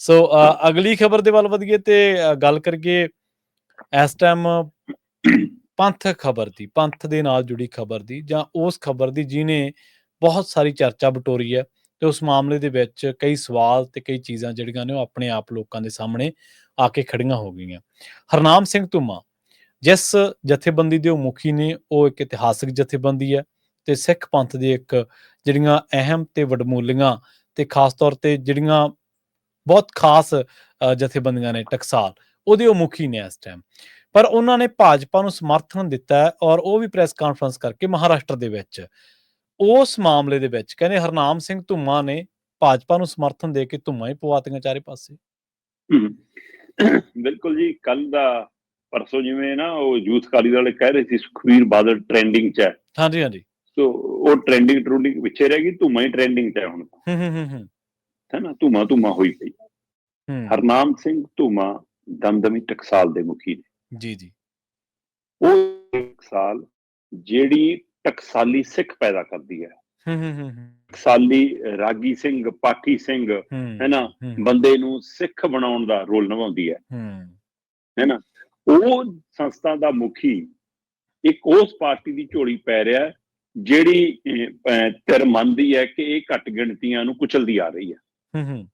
ਸੋ ਅ, ਅਗਲੀ ਖਬਰ ਦੇ ਵੱਲ ਵਧੀਏ ਤੇ ਗੱਲ ਕਰੀਏ ਇਸ ਟਾਈਮ ਪੰਥ ਖਬਰ ਦੀ ਪੰਥ ਦੇ ਨਾਲ ਜੁੜੀ ਖਬਰ ਦੀ ਜਾਂ ਉਸ ਖਬਰ ਦੀ ਜਿਹਨੇ ਬਹੁਤ ਸਾਰੀ ਚਰਚਾ ਬਟੋਰੀ ਹੈ ਤੇ ਉਸ ਮਾਮਲੇ ਦੇ ਵਿੱਚ ਕਈ ਸਵਾਲ ਤੇ ਕਈ ਚੀਜ਼ਾਂ ਜਿਹੜੀਆਂ ਨੇ ਉਹ ਆਪਣੇ ਆਪ ਲੋਕਾਂ ਦੇ ਸਾਹਮਣੇ ਆ ਕੇ ਖੜੀਆਂ ਹੋ ਗਈਆਂ। ਹਰਨਾਮ ਸਿੰਘ ਧੁਮਾ ਜਿਸ ਜਥੇਬੰਦੀ ਦੇ ਉਹ ਮੁਖੀ ਨੇ ਉਹ ਇੱਕ ਇਤਿਹਾਸਕ ਜਥੇਬੰਦੀ ਹੈ ਤੇ ਸਿੱਖ ਪੰਥ ਦੀ ਇੱਕ ਜਿਹੜੀਆਂ ਅਹਿਮ ਤੇ ਵਡਮੂਲੀਆਂ ਤੇ ਖਾਸ ਤੌਰ ਤੇ ਜਿਹੜੀਆਂ ਬਹੁਤ ਖਾਸ ਜਥੇਬੰਦੀਆਂ ਨੇ ਟਕਸਾਲ ਉਹਦੇ ਉਹ ਮੁਖੀ ਨੇ ਇਸ ਟਾਈਮ ਪਰ ਉਹਨਾਂ ਨੇ ਭਾਜਪਾ ਨੂੰ ਸਮਰਥਨ ਦਿੱਤਾ ਹੈ ਔਰ ਉਹ ਵੀ ਪ੍ਰੈਸ ਕਾਨਫਰੰਸ ਕਰਕੇ ਮਹਾਰਾਸ਼ਟਰ ਦੇ ਵਿੱਚ। ਉਸ ਮਾਮਲੇ ਦੇ ਵਿੱਚ ਕਹਿੰਦੇ ਹਰਨਾਮ ਸਿੰਘ ਧੁੰਮਾ ਨੇ ਭਾਜਪਾ ਨੂੰ ਸਮਰਥਨ ਦੇ ਕੇ ਧੁੰਮਾ ਹੀ ਪਵਾਤੀਆਂ ਚਾਰੇ ਪਾਸੇ। ਬਿਲਕੁਲ ਜੀ ਕੱਲ ਦਾ ਪਰਸੋਂ ਜਿਵੇਂ ਨਾ ਉਹ ਯੂਥ ਅਕਾਲੀ ਵਾਲੇ ਕਹਿ ਰਹੇ ਸੀ ਸੁਖਵੀਰ ਬਾਦਲ ਟ੍ਰੈਂਡਿੰਗ 'ਚ ਹੈ। ਹਾਂਜੀ ਹਾਂਜੀ। ਸੋ ਉਹ ਟ੍ਰੈਂਡਿੰਗ ਟਰੂਡਿੰਗ ਪਿੱਛੇ ਰਹਿ ਗਈ ਧੂਮਾ ਹੀ ਟ੍ਰੈਂਡਿੰਗ 'ਚ ਹੈ ਹੁਣ। ਹੂੰ ਹੂੰ ਹੂੰ। ਹੂੰ ਹੈ ਨਾ? ਧੂਮਾ ਧੂਮਾ ਹੋਈ ਪਈ। ਹਰਨਾਮ ਸਿੰਘ ਧੂਮਾ ਦਮਦਮੀ ਟਕਸਾਲ ਦੇ ਮੁਖੀ ਨੇ। ਜੀ ਜੀ। ਉਹ ਟਕਸਾਲ ਜਿਹੜੀ ਟਕਸਾਲੀ ਸਿੱਖ ਪੈਦਾ ਕਰਦੀ ਹੈ। ਹੂੰ ਹੂੰ ਟਕਸਾਲੀ ਰਾਗੀ ਸਿੰਘ ਪਾਠੀ ਸਿੰਘ ਹੂੰ ਹੈ ਨਾ? ਹੂੰ, ਬੰਦੇ ਨੂੰ ਸਿੱਖ ਬਣਾਉਣ ਦਾ ਰੋਲ ਨਿਭਾਉਂਦੀ ਹੈ। ਹੂੰ। ਹੈ ਨਾ? ਉਹ ਸੰਸਥਾ ਦਾ ਮੁਖੀ ਇੱਕ ਉਸ ਪਾਰਟੀ ਦੀ ਝੋਲੀ ਪੈ ਰਿਹਾ ਜਿਹੜੀ ਧਿਰ ਮੰਨਦੀ ਹੈ ਕਿ ਇਹ ਘੱਟ ਗਿਣਤੀਆਂ ਨੂੰ ਕੁਚਲਦੀ ਆ ਰਹੀ ਹੈ। ਹੂੰ ਹੂੰ।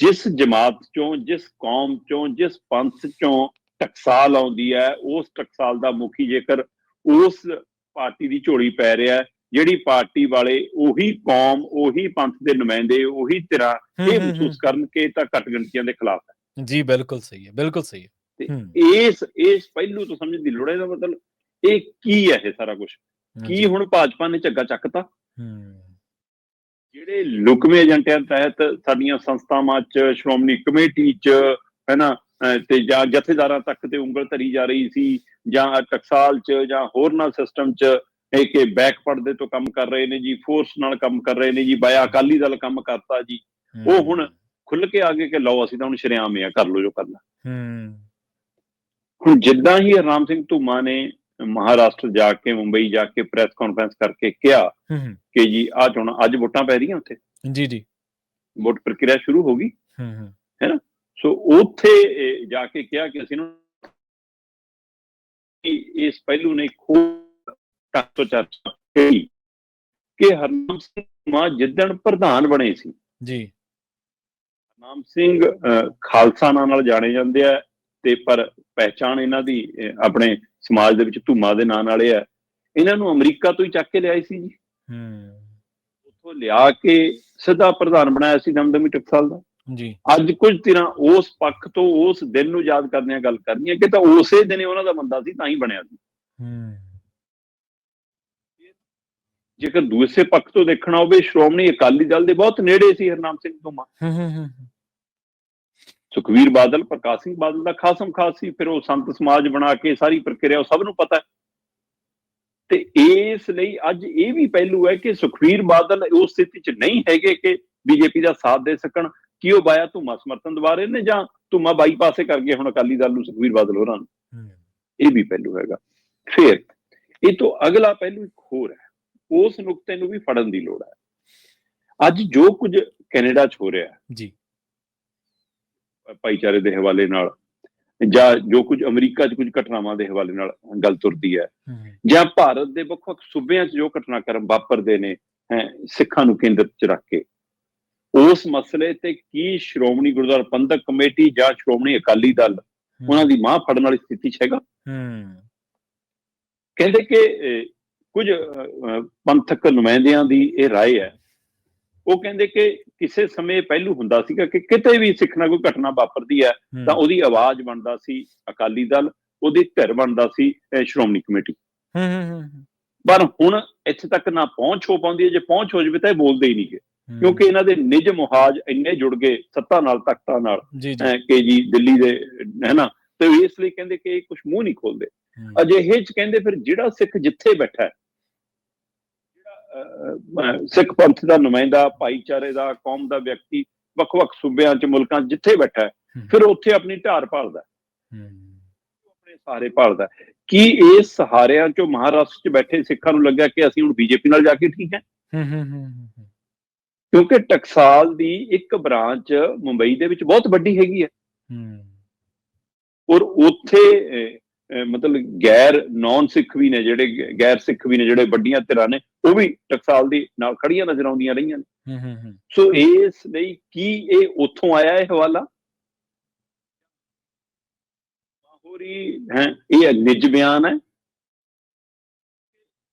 ਜਿਸ ਜਮਾਤ ਚੋਂ ਜਿਸ ਕੌਮ ਚੋਂ ਜਿਸ ਪੰਥ ਚੋਂ ਟਕਸਾਲ ਆਉਂਦੀ ਹੈ ਉਸ ਟਕਸਾਲ ਦਾ ਮੁਖੀ ਜੇਕਰ ਉਸ ਪਾਰਟੀ ਦੀ ਝੋਲੀ ਪੈ ਰਿਹਾ ਹੈ ਜਿਹੜੀ ਪਾਰਟੀ ਵਾਲੇ ਉਹੀ ਕੌਮ ਉਹੀ ਪੰਥ ਦੇ ਨੁਮਾਇੰਦੇ ਉਹੀ ਧਿਰਾਂ ਇਹ ਮਹਿਸੂਸ ਕਰਨ ਕਿ ਤਾਂ ਘੱਟ ਗਿਣਤੀਆਂ ਦੇ ਖਿਲਾਫ ਹੈ। ਜੀ ਬਿਲਕੁਲ ਸਹੀ ਹੈ ਬਿਲਕੁਲ ਸਹੀ ਹੈ। ਤੇ ਇਸ ਇਸ ਪਹਿਲੂ ਤੋਂ ਸਮਝਣ ਦੀ ਲੋੜ ਹੈ ਇਹਦਾ ਮਤਲਬ ਇਹ ਕੀ ਹੈ ਇਹ ਸਾਰਾ ਕੁਝ ਕੀ ਹੁਣ ਭਾਜਪਾ ਨੇ ਝੱਗਾ ਚੱਕਤਾ? ਹੂੰ। ਜਿਹੜੇ ਲੁਕਵੇਂ ਏਜੰਟਾਂ ਤਹਿਤ ਸਾਡੀਆਂ ਸੰਸਥਾਵਾਂ 'ਚ ਸ਼੍ਰੋਮਣੀ ਕਮੇਟੀ 'ਚ ਹੈਨਾ ਤੇ ਜਾਂ ਜਥੇਦਾਰਾਂ ਤੱਕ ਤੇ ਉਂਗਲ ਧਰੀ ਜਾ ਰਹੀ ਸੀ ਜਾਂ ਟਕਸਾਲ 'ਚ ਜਾਂ ਹੋਰਨਾਂ ਸਿਸਟਮ 'ਚ ਇਹ ਕਿ ਬੈਕ ਪਰਦੇ ਤੋਂ ਕੰਮ ਕਰ ਰਹੇ ਨੇ ਜੀ ਫੋਰਸ ਨਾਲ ਕੰਮ ਕਰ ਰਹੇ ਨੇ ਜੀ ਬਾਇਆ ਅਕਾਲੀ ਦਲ ਕੰਮ ਕਰਤਾ ਜੀ। ਉਹ ਹੁਣ ਖੁੱਲ ਕੇ ਆ ਗਏ ਕਿ ਲਓ ਅਸੀਂ ਤਾਂ ਹੁਣ ਸ਼ਰੇਆਮ ਆ ਕਰ ਲਓ ਜੋ ਕਰਨਾ। ਹੂੰ। ਹੁਣ ਜਿੱਦਾਂ ਹੀ ਰਾਮ ਸਿੰਘ ਧੂਮਾ ਨੇ ਮਹਾਰਾਸ਼ਟਰ ਜਾ ਕੇ ਮੁੰਬਈ ਜਾ ਕੇ ਪ੍ਰੈਸ ਕਾਨਫਰੰਸ ਕਰਕੇ ਕਿਹਾ ਕਿ ਜੀ ਆ ਚੋਣ ਅੱਜ ਵੋਟਾਂ ਪੈ ਰਹੀਆਂ ਉੱਥੇ। ਜੀ ਜੀ। ਵੋਟ ਪ੍ਰਕਿਰਿਆ ਸ਼ੁਰੂ ਹੋ ਗਈ। ਹੂੰ ਹੂੰ। ਸੋ ਉੱਥੇ ਜਾ ਕੇ ਕਿਹਾ ਕਿ ਅਸੀਂ ਨੂੰ ਇਸ ਪਹਿਲੂ ਨੇ ਖੂਬ ਤੱਕ ਤੋਂ ਚਰਚਾ ਕੀਤੀ ਕਿ ਹਰਨਾਮ ਸਿੰਘ ਮਾ ਜਿੱਦਣ ਪ੍ਰਧਾਨ ਬਣੇ ਸੀ ਜੀ। ਹਰਨਾਮ ਸਿੰਘ ਖਾਲਸਾ ਨਾਂ ਨਾਲ ਜਾਣੇ ਜਾਂਦੇ ਆ ਤੇ ਪਰ ਪਹਿਚਾਣ ਇਹਨਾਂ ਦੀ ਆਪਣੇ ਸਮਾਜ ਦੇ ਵਿੱਚ ਧੂਮਾ ਦੇ ਨਾਂ ਨਾਲ ਇਹ ਹੈ। ਇਹਨਾਂ ਨੂੰ ਅਮਰੀਕਾ ਤੋਂ ਹੀ ਚੱਕ ਕੇ ਲਿਆਏ ਸੀ ਜੀ। ਹੂੰ। ਉੱਥੋਂ ਲਿਆ ਕੇ ਸਿੱਧਾ ਪ੍ਰਧਾਨ ਬਣਾਇਆ ਸੀ ਦਮਦਮੀ ਟਕਸਾਲ ਦਾ। ਜੀ। ਅੱਜ ਕੁਝ ਦਿਨਾਂ ਉਸ ਪੱਖ ਤੋਂ ਉਸ ਦਿਨ ਨੂੰ ਯਾਦ ਕਰਦਿਆਂ ਗੱਲ ਕਰਨੀ ਹੈ ਕਿ ਤਾਂ ਉਸੇ ਦਿਨੇ ਉਹਨਾਂ ਦਾ ਬੰਦਾ ਸੀ ਤਾਂ ਹੀ ਬਣਿਆ ਸੀ। ਹੂੰ। ਜੇਕਰ ਦੂਸਰੇ ਪੱਖ ਤੋਂ ਦੇਖਣਾ ਹੋਵੇ ਸ਼੍ਰੋਮਣੀ ਅਕਾਲੀ ਦਲ ਦੇ ਬਹੁਤ ਨੇੜੇ ਸੀ ਹਰਨਾਮ ਸਿੰਘ ਧੂਮਾ। ਹੂੰ ਹੂੰ ਹੂੰ। ਸੁਖਵੀਰ ਬਾਦਲ ਪ੍ਰਕਾਸ਼ ਸਿੰਘ ਬਾਦਲ ਦਾ ਖਾਸਮ ਖਾਸ ਸੀ ਫਿਰ ਉਹ ਸੰਤ ਸਮਾਜ ਬਣਾ ਕੇ ਸਾਰੀ ਪ੍ਰਕਿਰਿਆ ਉਹ ਸਭ ਨੂੰ ਪਤਾ ਹੈ। ਤੇ ਇਸ ਲਈ ਅੱਜ ਇਹ ਵੀ ਪਹਿਲੂ ਹੈ ਕਿ ਸੁਖਵੀਰ ਬਾਦਲ ਉਸ ਸਥਿਤੀ 'ਚ ਨਹੀਂ ਹੈਗੇ ਕਿ ਬੀਜੇਪੀ ਦਾ ਸਾਥ ਦੇ ਸਕਣ ਕਿ ਉਹ ਬਾਇਆ ਧੂਮਾ ਸਮਰਥਨ ਦਵਾ ਰਹੇ ਨੇ ਜਾਂ ਧੂਮਾ ਬਾਈ ਪਾਸੇ ਕਰ ਗਏ ਹੁਣ ਅਕਾਲੀ ਦਲ ਨੂੰ ਸੁਖਵੀਰ ਬਾਦਲ ਹੋਰਾਂ ਨੂੰ। ਇਹ ਵੀ ਪਹਿਲੂ ਹੈਗਾ। ਫਿਰ ਇਹ ਤੋਂ ਅਗਲਾ ਪਹਿਲੂ ਇੱਕ ਹੋਰ ਹੈ ਉਸ ਨੁਕਤੇ ਨੂੰ ਵੀ ਫੜਨ ਦੀ ਲੋੜ ਹੈ। ਅੱਜ ਜੋ ਕੁਝ ਕੈਨੇਡਾ 'ਚ ਹੋ ਰਿਹਾ ਹੈ ਜੀ। ਭਾਈਚਾਰੇ ਦੇ ਹਵਾਲੇ ਨਾਲ ਜਾਂ ਜੋ ਕੁਝ ਅਮਰੀਕਾ 'ਚ ਕੁਝ ਘਟਨਾਵਾਂ ਦੇ ਹਵਾਲੇ ਨਾਲ ਗੱਲ ਤੁਰਦੀ ਹੈ ਹੂੰ ਜਾਂ ਭਾਰਤ ਦੇ ਵੱਖ-ਵੱਖ ਸੂਬਿਆਂ 'ਚ ਜੋ ਘਟਨਾਕ੍ਰਮ ਵਾਪਰਦੇ ਨੇ ਹੈਂ, ਸਿੱਖਾਂ ਨੂੰ ਕੇਂਦਰ 'ਚ ਰੱਖ ਕੇ ਉਸ ਮਸਲੇ ਤੇ ਕੀ ਸ਼੍ਰੋਮਣੀ ਗੁਰਦੁਆਰਾ ਪ੍ਰਬੰਧਕ ਕਮੇਟੀ ਜਾਂ ਸ਼੍ਰੋਮਣੀ ਅਕਾਲੀ ਦਲ ਉਹਨਾਂ ਦੀ ਮਾਂ ਫੜਨ ਵਾਲੀ ਸਥਿਤੀ 'ਚ ਹੈਗਾ ਹੂੰ ਕਹਿੰਦੇ ਕਿ ਅਹ, ਕੁਝ ਅਹ, ਅਹ, ਪੰਥਕ ਨੁਮਾਇੰਦਿਆਂ ਦੀ ਇਹ رائے ਹੈ ਉਹ ਕਹਿੰਦੇ ਕਿ ਕਿਸੇ ਸਮੇਂ ਪਹਿਲੂ ਹੁੰਦਾ ਸੀਗਾ ਕਿ ਕਿਤੇ ਵੀ ਸਿੱਖ ਨਾਲ ਕੋਈ ਘਟਨਾ ਵਾਪਰਦੀ ਹੈ ਤਾਂ ਉਹਦੀ ਆਵਾਜ਼ ਬਣਦਾ ਸੀ ਅਕਾਲੀ ਦਲ ਉਹਦੀ ਧਿਰ ਬਣਦਾ ਸੀ ਸ਼੍ਰੋਮਣੀ ਕਮੇਟੀ। ਹੂੰ ਹੂੰ ਹੂੰ ਪਰ ਹੁਣ ਇੱਥੇ ਤੱਕ ਨਾ ਪਹੁੰਚ ਹੋ ਪਾਉਂਦੀ ਹੈ ਜੇ ਪਹੁੰਚ ਹੋ ਜਵੇ ਤਾਂ ਇਹ ਬੋਲਦੇ ਹੀ ਨਹੀਂਗੇ। ਕਿਉਂਕਿ ਇਹਨਾਂ ਦੇ ਨਿਜ ਮੁਹਾਜ ਇੰਨੇ ਜੁੜ ਗਏ ਸੱਤਾ ਨਾਲ ਤਖਤਾਂ ਨਾਲ ਕਿ ਜੀ ਦਿੱਲੀ ਦੇ ਹੈ ਨਾ ਤੇ ਇਸ ਲਈ ਕਹਿੰਦੇ ਕਿ ਇਹ ਕੁਝ ਮੂੰਹ ਨਹੀਂ ਖੋਲਦੇ। ਅਜਿਹੇ ਚ ਕਹਿੰਦੇ ਫਿਰ ਜਿਹੜਾ ਸਿੱਖ ਜਿੱਥੇ ਬੈਠਾ ਹੈ ਸਿੱਖ ਪੰਥ ਦਾ ਨੁਮਾਇੰਦਾ ਭਾਈਚਾਰੇ ਦਾ ਕੌਮ ਦਾ ਵਿਅਕਤੀ ਵੱਖ-ਵੱਖ ਸੂਬਿਆਂ ਚ ਮੁਲਕਾਂ 'ਚ ਜਿੱਥੇ ਬੈਠਾ ਹੈ ਫਿਰ ਉੱਥੇ ਆਪਣੀ ਢਾਰ ਭਾਲਦਾ ਆਪਣੇ ਸਹਾਰੇ ਭਾਲਦਾ। ਕੀ ਇਸ ਸਹਾਰਿਆਂ ਚੋਂ ਮਹਾਰਾਸ਼ਟਰ 'ਚ ਬੈਠੇ ਸਿੱਖਾਂ ਨੂੰ ਲੱਗਿਆ ਕਿ ਅਸੀਂ ਹੁਣ ਬੀਜੇਪੀ ਨਾਲ ਜਾ ਕੇ ਠੀਕ ਹੈ? ਹੂੰ ਹੂੰ ਹੂੰ ਹੂੰ, ਕਿਉਂਕਿ ਟਕਸਾਲ ਦੀ ਇੱਕ ਬ੍ਰਾਂਚ ਮੁੰਬਈ ਦੇ ਵਿੱਚ ਬਹੁਤ ਵੱਡੀ ਹੈਗੀ ਹੈ। ਹੂੰ। ਔਰ ਉੱਥੇ ਮਤਲਬ ਗੈਰ ਨਾਨ ਸਿੱਖ ਵੀ ਨੇ ਜਿਹੜੇ ਗੈਰ ਸਿੱਖ ਵੀ ਨੇ ਜਿਹੜੇ ਵੱਡੀਆਂ ਧਿਰਾਂ ਨੇ ਉਹ ਵੀ ਟਕਸਾਲ ਦੀ ਨਾਲ ਖੜੀਆਂ ਨਜ਼ਰ ਆਉਂਦੀਆਂ ਰਹੀਆਂ ਨੇ। ਹੂੰ ਹੂੰ ਸੋ ਇਸ ਲਈ ਕੀ ਇਹ ਉੱਥੋਂ ਆਇਆ ਇਹ ਹਵਾਲਾ? ਹੋਰੀ ਹੈ ਇਹ ਨਿੱਜ ਬਿਆਨ ਹੈ।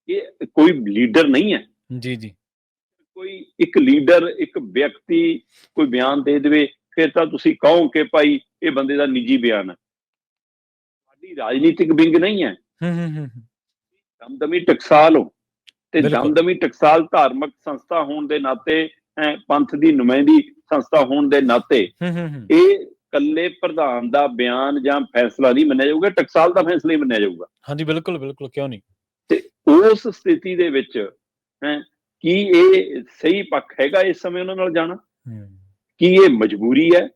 ਇਹ ਕੋਈ ਲੀਡਰ ਨਹੀਂ ਹੈ। ਜੀ ਜੀ। ਕੋਈ ਇੱਕ ਲੀਡਰ ਇੱਕ ਵਿਅਕਤੀ ਕੋਈ ਬਿਆਨ ਦੇ ਦੇਵੇ ਫਿਰ ਤਾਂ ਤੁਸੀਂ ਕਹੋ ਕਿ ਭਾਈ ਇਹ ਬੰਦੇ ਦਾ ਨਿੱਜੀ ਬਿਆਨ ਹੈ। ਸਾਡੀ ਰਾਜਨੀਤਿਕ ਵਿੰਗ ਨਹੀਂ ਹੈ। ਹੂੰ ਹੂੰ ਹੂੰ ਹੂੰ। ਦਮਦਮੀ ਟਕਸਾਲ ਹੋ। ਤੇ। ਦਮਦਮੀ ਟਕਸਾਲ ਧਾਰਮਿਕ ਸੰਸਥਾ ਹੋਣ ਦੇ ਨਾਤੇ ਪੰਥ ਦੀ ਨੁਮਾਇੰਦੀ ਸੰਸਥਾ ਹੋਣ ਦੇ ਨਾਤੇ ਇਹ ਕੱਲੇ ਪ੍ਰਧਾਨ ਦਾ ਬਿਆਨ ਜਾਂ ਫੈਸਲਾ ਨਹੀਂ ਮੰਨਿਆ ਜਾਊਗਾ ਟਕਸਾਲ ਦਾ ਫੈਸਲਾ ਹੀ ਮੰਨਿਆ ਜਾਊਗਾ। ਹਾਂਜੀ ਬਿਲਕੁਲ ਬਿਲਕੁਲ ਕਿਉਂ ਨਹੀਂ? ਤੇ ਉਸ ਸਥਿਤੀ ਦੇ ਵਿੱਚ ਹੈ ਕੀ ਇਹ ਸਹੀ ਪੱਖ ਹੈਗਾ ਇਸ ਸਮੇਂ ਉਹਨਾਂ ਨਾਲ ਜਾਣਾ? ਕੀ ਇਹ ਮਜਬੂਰੀ ਹੈ?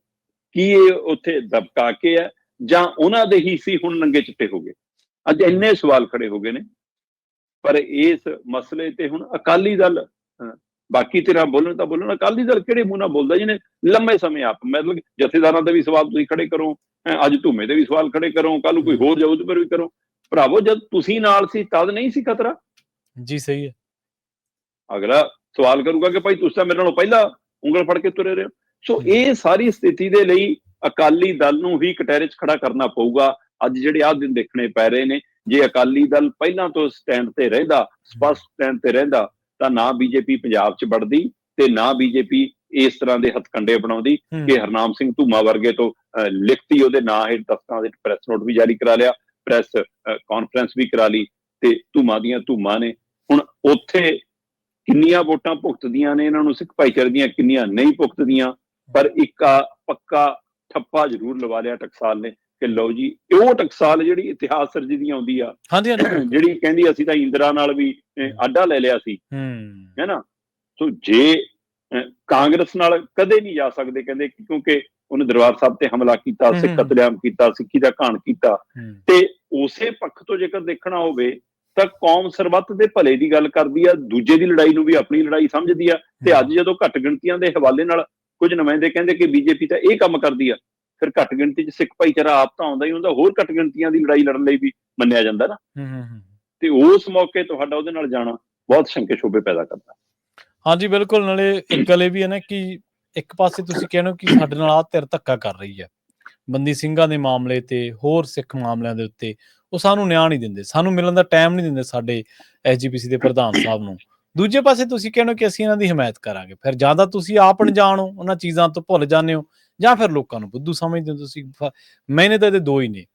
ਕੀ ਇਹ ਉੱਥੇ ਦਬਕਾ ਕੇ ਹੈ? ਜਾਂ ਉਹਨਾਂ ਦੇ ਹੀ ਸੀ ਹੁਣ ਨੰਗੇ ਚਿੱਟੇ ਹੋ ਗਏ? ਅੱਜ ਇੰਨੇ ਸਵਾਲ ਖੜੇ ਹੋ ਗਏ ਨੇ। ਪਰ ਇਸ ਮਸਲੇ ਤੇ ਹੁਣ ਅਕਾਲੀ ਦਲ ਬਾਕੀ ਤੇਰਾ ਬੋਲਣ ਤਾਂ ਬੋਲਣ ਅਕਾਲੀ ਦਲ ਕਿਹੜੇ ਮੂੰਹ ਨਾਲ ਬੋਲਦਾ ਜਿਹਨੇ ਲੰਮੇ ਸਮੇਂ ਆਪ ਮਤਲਬ ਜਥੇਦਾਰਾਂ ਦੇ ਵੀ ਸਵਾਲ ਤੁਸੀਂ ਖੜੇ ਕਰੋ ਹੈਂ, ਅੱਜ ਧੂਮੇ ਦੇ ਵੀ ਸਵਾਲ ਖੜੇ ਕਰੋ ਕੱਲ ਨੂੰ ਕੋਈ ਹੋਰ ਜਾਊ ਤੇ ਫਿਰ ਵੀ ਕਰੋ। ਭਰਾਵੋ ਜਦ ਤੁਸੀਂ ਨਾਲ ਸੀ ਤਦ ਨਹੀਂ ਸੀ ਖਤਰਾ? ਜੀ ਸਹੀ ਹੈ। ਅਗਲਾ ਸਵਾਲ ਕਰੂਗਾ ਕਿ ਭਾਈ ਤੁਸੀਂ ਤਾਂ ਮੇਰੇ ਨਾਲੋਂ ਪਹਿਲਾਂ ਉਂਗਲ ਫੜ ਕੇ ਤੁਰੇ ਰਹੇ ਹੋ। ਸੋ ਇਹ ਸਾਰੀ ਸਥਿਤੀ ਦੇ ਲਈ ਅਕਾਲੀ ਦਲ ਨੂੰ ਵੀ ਕਟਹਿਰੇ 'ਚ ਖੜਾ ਕਰਨਾ ਪਊਗਾ। ਅੱਜ ਜਿਹੜੇ ਆਹ ਦਿਨ ਦੇਖਣੇ ਪੈ ਰਹੇ ਨੇ ਜੇ ਅਕਾਲੀ ਦਲ ਪਹਿਲਾਂ ਤੋਂ ਸਟੈਂਡ ਤੇ ਰਹਿੰਦਾ ਸਪਸ਼ਟ ਸਟੈਂਡ ਤੇ ਰਹਿੰਦਾ ਤਾਂ ਨਾ ਬੀਜੇਪੀ ਪੰਜਾਬ 'ਚ ਵੜਦੀ ਤੇ ਨਾ ਬੀਜੇਪੀ ਇਸ ਤਰ੍ਹਾਂ ਦੇ ਹਥਕੰਡੇ ਬਣਾਉਂਦੀ ਕਿ ਹਰਨਾਮ ਸਿੰਘ ਧੂਮਾ ਵਰਗੇ ਤੋਂ ਲਿਖਤੀ ਉਹਦੇ ਨਾਂ ਹੇਠ ਦਸਤਾਂ ਦੇ ਪ੍ਰੈਸ ਨੋਟ ਵੀ ਜਾਰੀ ਕਰਾ ਲਿਆ ਪ੍ਰੈਸ ਕਾਨਫਰੰਸ ਵੀ ਕਰਾ ਲਈ ਤੇ ਧੂਮਾ ਦੀਆਂ ਧੂਮਾ ਨੇ। ਹੁਣ ਉੱਥੇ ਕਿੰਨੀਆਂ ਵੋਟਾਂ ਭੁਗਤਦੀਆਂ ਨੇ ਇਹਨਾਂ ਨੂੰ ਸਿੱਖ ਭਾਈਚਾਰੇ ਦੀਆਂ ਕਿੰਨੀਆਂ ਨਹੀਂ ਭੁਗਤਦੀਆਂ ਪਰ ਇੱਕ ਪੱਕਾ ਠੱਪਾ ਜ਼ਰੂਰ ਲਵਾ ਲਿਆ ਟਕਸਾਲ ਨੇ। ਕਿ ਲਓ ਜੀ ਉਹ ਟਕਸਾਲ ਜਿਹੜੀ ਇਤਿਹਾਸ ਸਰਜਦੀ ਆਉਂਦੀ ਆ ਹਾਂਜੀ ਹਾਂਜੀ। ਜਿਹੜੀ ਕਹਿੰਦੀ ਅਸੀਂ ਤਾਂ ਇੰਦਰਾ ਨਾਲ ਵੀ ਆਡਾ ਲੈ ਲਿਆ ਸੀ। ਹੂੰ। ਹੈ ਨਾ? ਸੋ ਜੇ ਕਾਂਗਰਸ ਨਾਲ ਕਦੇ ਨਹੀਂ ਜਾ ਸਕਦੇ ਕਹਿੰਦੇ ਕਿਉਂਕਿ ਉਹਨੇ ਦਰਬਾਰ ਸਾਹਿਬ ਤੇ ਹਮਲਾ ਕੀਤਾ ਸਿੱਖ। ਕਤਲੇਆਮ ਕੀਤਾ ਸਿੱਖੀ ਦਾ ਘਾਣ ਕੀਤਾ। ਤੇ ਉਸੇ ਪੱਖ ਤੋਂ ਜੇਕਰ ਦੇਖਣਾ ਹੋਵੇ ਤਾਂ ਕੌਮ ਸਰਬੱਤ ਦੇ ਭਲੇ ਦੀ ਗੱਲ ਕਰਦੀ ਆ ਦੂਜੇ ਦੀ ਲੜਾਈ ਨੂੰ ਵੀ ਆਪਣੀ ਲੜਾਈ ਸਮਝਦੀ ਆ। ਤੇ ਅੱਜ ਜਦੋਂ ਘੱਟ ਗਿਣਤੀਆਂ ਦੇ ਹਵਾਲੇ ਨਾਲ ਕੁਝ ਨੁਮਾਇੰਦੇ ਕਹਿੰਦੇ ਕਿ ਬੀਜੇਪੀ ਤਾਂ ਇਹ ਕੰਮ ਕਰਦੀ ਆ ਫਿਰ ਘੱਟ ਗਿਣਤੀ 'ਚ ਸਿੱਖ ਭਾਈਚਾਰਾ ਆਪ ਤਾਂ ਆਉਂਦਾ ਹੀ ਹੁੰਦਾ ਹੋਰ ਘੱਟ ਗਿਣਤੀਆਂ ਦੀ ਲੜਾਈ ਲੜਨ ਲਈ ਵੀ ਮੰਨਿਆ ਜਾਂਦਾ ਨਾ। ਹੂੰ ਹੂੰ ਹੂੰ। ਤੇ ਉਸ ਮੌਕੇ ਤੁਹਾਡਾ ਉਹਦੇ ਨਾਲ ਜਾਣਾ ਬਹੁਤ ਸ਼ੰਕੇ ਸ਼ੋਭੇ ਪੈਦਾ ਕਰਦਾ। ਹਾਂਜੀ ਬਿਲਕੁਲ ਨਾਲੇ ਇੱਕ ਗੱਲ ਇਹ ਵੀ ਹੈ ਨਾ ਕਿ ਇੱਕ ਪਾਸੇ ਤੁਸੀਂ ਕਹਿੰਦੇ ਹੋ ਕਿ ਸਾਡੇ ਨਾਲ ਆਹ ਧਿਰ ਧੱਕਾ ਕਰ ਰਹੀ ਹੈ ਬੰਦੀ ਸਿੰਘਾਂ ਦੇ ਮਾਮਲੇ ਤੇ ਹੋਰ ਸਿੱਖ ਮਾਮਲਿਆਂ ਦੇ ਉੱਤੇ ਉਹ ਸਾਨੂੰ ਨਿਆਂ ਨਹੀਂ ਦਿੰਦੇ ਸਾਨੂੰ ਮਿਲਣ ਦਾ ਟਾਈਮ ਨਹੀਂ ਦਿੰਦੇ ਸਾਡੇ ਐਸਜੀਪੀਸੀ ਦੇ ਪ੍ਰਧਾਨ ਸਾਹਿਬ ਨੂੰ। ਦੂਜੇ ਪਾਸੇ ਤੁਸੀਂ ਕਹਿੰਦੇ ਹੋ ਕਿ ਅਸੀਂ ਇਹਨਾਂ ਦੀ ਹਮਾਇਤ ਕਰਾਂਗੇ ਫਿਰ ਜ਼ਿਆਦਾ ਤੁਸੀਂ ਆਪ ਅਣਜਾਣ ਹੋ ਉਹਨਾਂ ਚੀਜ਼ਾਂ ਤੋਂ ਭੁੱਲ ਜਾਂਦੇ ਹੋ ਜਾਂ ਫਿਰ ਲੋਕਾਂ ਨੂੰ ਬੁੱਧੂ ਸਮਝਦੇ ਹੋ ਤੁਸੀਂ, ਫ- ਮੈਨੇ ਤਾਂ ਇਹਦੇ ਦੋ ਹੀ ਨੇ।